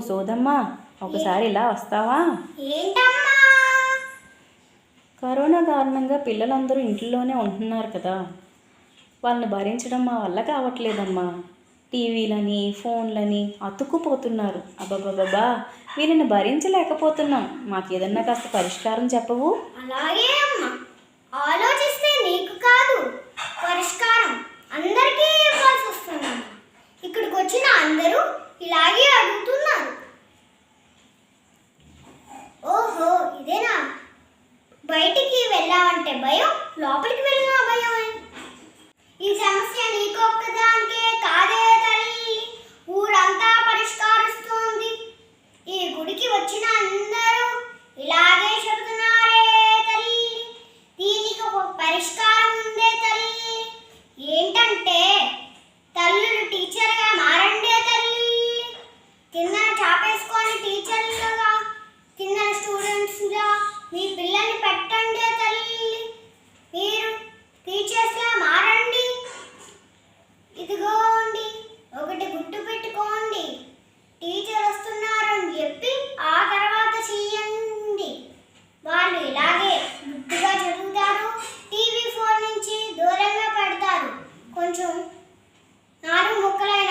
సోదమ్మా ఒకసారి ఇలా వస్తావా? కరోనా కారణంగా పిల్లలందరూ ఇంట్లోనే ఉంటున్నారు కదా. వాళ్ళని భరించడం మా వల్ల కావట్లేదమ్మా. టీవీలని ఫోన్లని అతుక్కుపోతున్నారు. అబ్బబ్బబ్బా వీళ్ళని భరించలేకపోతున్నాం. మాకు ఏదన్నా కాస్త పరిష్కారం చెప్పవు? అలాగే అంటే భయం? లోపలికి వెళ్ళిన భయం. ఈ సమస్య నీకొక్కదానికే కాదే తల్లి. ఊరంతా పరిష్కారిస్తుంది. ఈ గుడికి వచ్చిన అందరూ ఇలాగే చెబుతున్నారే తల్లి. దీనికి ఒక పరిష్కారం ఉందే తల్లి. ఏంటంటే తల్లులు టీచర్గా మారండే తల్లి. కింద చాపేసుకొని టీచర్లుగా కింద స్టూడెంట్స్గా మీ పిల్లలు కొంచెం నాలుగు ముక్కలైన